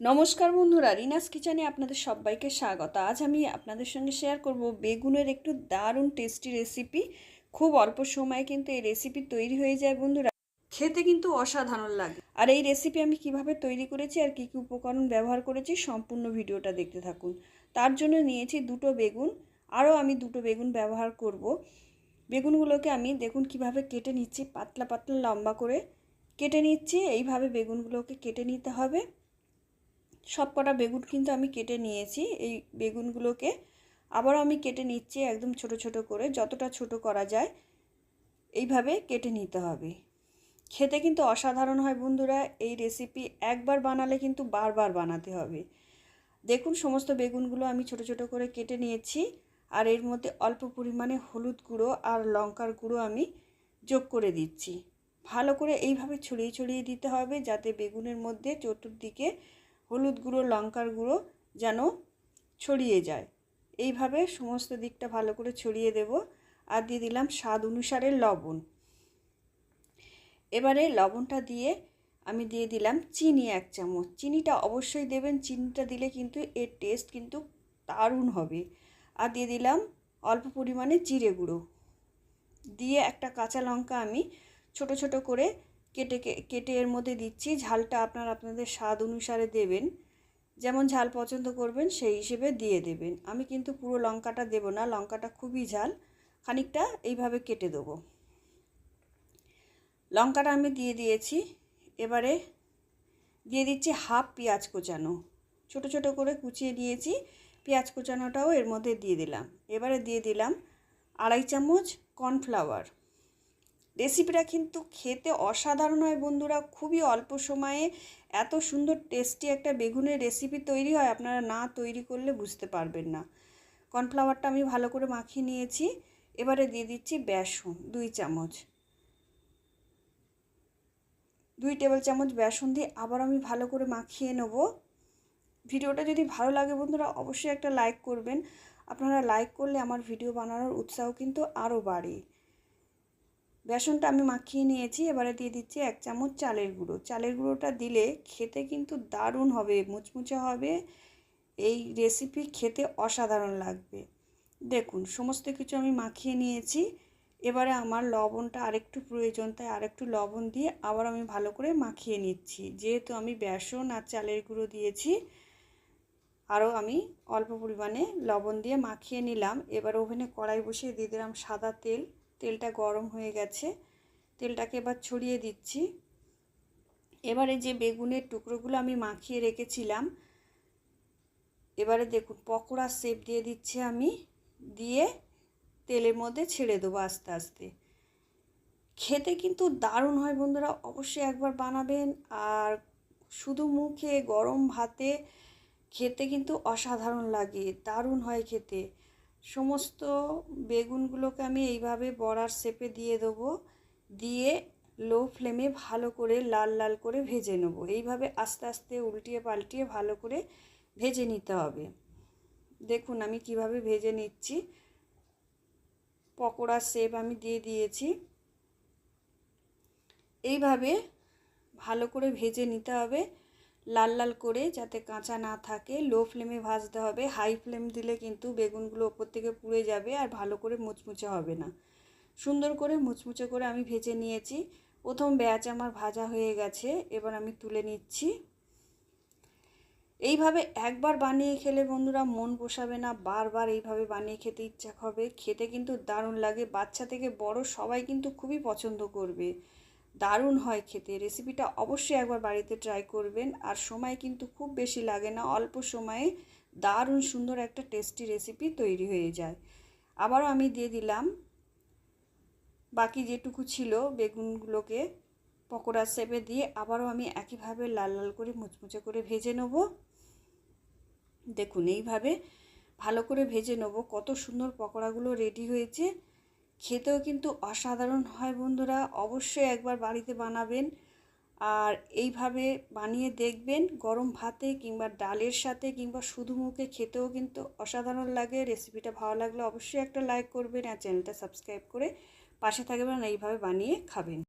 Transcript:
নমস্কার বন্ধুরা, রিনাস কিচেনে আপনাদের সবাইকে স্বাগত। আজ আমি আপনাদের সঙ্গে শেয়ার করব বেগুনের একটু দারুণ টেস্টি রেসিপি খুব অল্প সময়ে কিন্তু এই রেসিপি তৈরি হয়ে যায় বন্ধুরা। খেতে কিন্তু অসাধারণ লাগে। আর এই রেসিপি আমি কীভাবে তৈরি করেছি আর কী কী উপকরণ ব্যবহার করেছি সম্পূর্ণ ভিডিওটা দেখতে থাকুন। তার জন্য নিয়েছি দুটো বেগুন, আরও আমি দুটো বেগুন ব্যবহার করব। বেগুনগুলোকে আমি দেখুন কীভাবে কেটে নিচ্ছি, পাতলা পাতলা লম্বা করে। কেটে নিচ্ছি, এইভাবে বেগুনগুলোকে কেটে নিতে হবে। সব কটা বেগুন কিন্তু আমি কেটে নিয়েছি। এই বেগুনগুলোকে আবারও আমি কেটে নিচ্ছি একদম ছোট ছোট করে, যতটা ছোট করা যায়। এইভাবে কেটে নিতে হবে। খেতে কিন্তু অসাধারণ হয় বন্ধুরা, এই রেসিপি একবার বানালে কিন্তু বারবার বানাতে হবে। দেখুন সমস্ত বেগুনগুলো আমি ছোট ছোট করে কেটে নিয়েছি, আর এর মধ্যে অল্প পরিমাণে হলুদ গুঁড়ো আর লঙ্কার গুঁড়ো আমি যোগ করে দিচ্ছি। ভালো করে এইভাবে ছড়িয়ে ছড়িয়ে দিতে হবে যাতে বেগুনের মধ্যে চতুর্দিকে হলুদ গুঁড়ো, লঙ্কার গুঁড়ো যেন ছড়িয়ে যায়। এইভাবে সমস্ত দিকটা ভালো করে ছড়িয়ে দেব আর দিয়ে দিলাম স্বাদ অনুসারে লবণ। এবারে লবণটা দিয়ে আমি দিয়ে দিলাম চিনি এক চামচ। চিনিটা অবশ্যই দেবেন, চিনিটা দিলে কিন্তু এর টেস্ট কিন্তু দারুণ হবে। আর দিয়ে দিলাম অল্প পরিমাণে জিরে গুঁড়ো। দিয়ে একটা কাঁচা লঙ্কা আমি ছোট ছোট করে কেটে কেটে এর মধ্যে দিচ্ছি। ঝালটা আপনার আপনাদের স্বাদ অনুসারে দেবেন। যেমন ঝাল পছন্দ করবেন, সেই হিসেবে দিয়ে দেবেন। আমি কিন্তু পুরো লঙ্কাটা দেব না, লঙ্কাটা খুবই ঝাল। খানিকটা এইভাবে কেটে দেবো। লঙ্কাটা আমি দিয়ে দিয়েছি। এবারে দিয়ে দিচ্ছি হাফ পেঁয়াজ কোচানো। ছোট ছোট করে কুচিয়ে নিয়েছি। পেঁয়াজ কোচানোটাও এর মধ্যে দিয়ে দিলাম। এবারে দিয়ে দিলাম আড়াই চামচ কর্নফ্লাওয়ার। রেসিপিটা কিন্তু খেতে অসাধারণ হয় বন্ধুরা। খুবই অল্প সময়ে এত সুন্দর টেস্টি একটা বেগুনের রেসিপি তৈরি হয়, আপনারা না তৈরি করলে বুঝতে পারবেন না। কর্নফ্লাওয়ারটা আমি ভালো করে মাখিয়ে নিয়েছি। এবারে দিয়ে দিচ্ছি বেসন, দুই চামচ। দুই টেবিল চামচ বেসন দিয়ে আবার আমি ভালো করে মাখিয়ে নেব। ভিডিওটা যদি ভালো লাগে বন্ধুরা, অবশ্যই একটা লাইক করবেন। আপনারা লাইক করলে আমার ভিডিও বানানোর উৎসাহ কিন্তু আরও বাড়ে। বেসনটা আমি মাখিয়ে নিয়েছি, এবারে দিয়ে দিচ্ছি এক চামচ চালের গুঁড়ো। চালের গুঁড়োটা দিলে খেতে কিন্তু দারুণ হবে, মুচমুচে হবে। এই রেসিপি খেতে অসাধারণ লাগবে। দেখুন, সমস্ত কিছু আমি মাখিয়ে নিয়েছি। এবারে আমার লবণটা আরেকটু প্রয়োজন, তাই আরেকটু লবণ দিয়ে আবার আমি ভালো করে মাখিয়ে নিচ্ছি। যেহেতু আমি বেসন আর চালের গুঁড়ো দিয়েছি আরও আমি অল্প পরিমাণে লবণ দিয়ে মাখিয়ে নিলাম। এবার ওভেনে কড়াই বসিয়ে দিয়ে দিলাম সাদা তেল। তেলটা গরম হয়ে গেছে। তেলটাকে এবার ছড়িয়ে দিচ্ছি। এবারে যে বেগুনের টুকরোগুলো আমি মাখিয়ে রেখেছিলাম, এবারে দেখুন পকোড়া শেপ দিয়ে দিচ্ছি আমি, দিয়ে তেলের মধ্যে ছেড়ে দেবো আস্তে আস্তে। খেতে কিন্তু দারুণ হয় বন্ধুরা, অবশ্যই একবার বানাবেন। আর শুধু মুখে গরম ভাতে খেতে কিন্তু অসাধারণ লাগে, দারুণ হয় খেতে। সমস্ত বেগুনগুলোকে আমি এইভাবে বড়ার শেপে দিয়ে দেবো। দিয়ে লো ফ্লেমে ভালো করে লাল লাল করে ভেজে নেব। এইভাবে আস্তে আস্তে উল্টিয়ে পাল্টিয়ে ভালো করে ভেজে নিতে হবে। দেখুন আমি কীভাবে ভেজে নিচ্ছি। পকোড়ার শেপ আমি দিয়ে দিয়েছি। এইভাবে ভালো করে ভেজে নিতে হবে। লাল লাল করে যাতে কাঁচা না থাকে। লো ফ্লেমে ভাজতে হবে। হাই ফ্লেম দিলে কিন্তু বেগুনগুলো ওপর থেকে পুড়ে যাবে আর ভালো করে মুচমুচে হবে না। সুন্দর করে মুচমুচে করে আমি ভেজে নিয়েছি। প্রথম ব্যাচ আমার ভাজা হয়ে গেছে। এবার আমি তুলে নিচ্ছি। এইভাবে একবার বানিয়ে খেলে বন্ধুরা মন পোষাবে না। বারবার এইভাবে বানিয়ে খেতে ইচ্ছা হবে খেতে কিন্তু দারুণ লাগে। বাচ্চা থেকে বড় সবাই কিন্তু খুবই পছন্দ করবে। দারুণ হয় খেতে। রেসিপিটা অবশ্যই একবার বাড়িতে ট্রাই করবেন। আর সময় কিন্তু খুব বেশি লাগে না। অল্প সময়ে দারুণ সুন্দর একটা টেস্টি রেসিপি তৈরি হয়ে যায়। আবারও আমি দিয়ে দিলাম বাকি যেটুকু ছিল বেগুনগুলোকে পকোড়া শেপে দিয়ে আবারও আমি একইভাবে লাল লাল করে মুচমুচে করে ভেজে নেব। দেখুন, এইভাবে ভালো করে ভেজে নেব। কত সুন্দর পকোড়াগুলো রেডি হয়েছে। খেতেও কিন্তু অসাধারণ হয় বন্ধুরা। অবশ্যই একবার বাড়িতে বানাবেন। আর এইভাবে বানিয়ে দেখবেন গরম ভাতে কিংবা ডালের সাথে কিংবা শুধু মুখে খেতেও কিন্তু অসাধারণ লাগে। রেসিপিটা ভালো লাগলে অবশ্যই একটা লাইক করবেন আর চ্যানেলটা সাবস্ক্রাইব করে পাশে থাকবেন এইভাবে বানিয়ে খাবেন।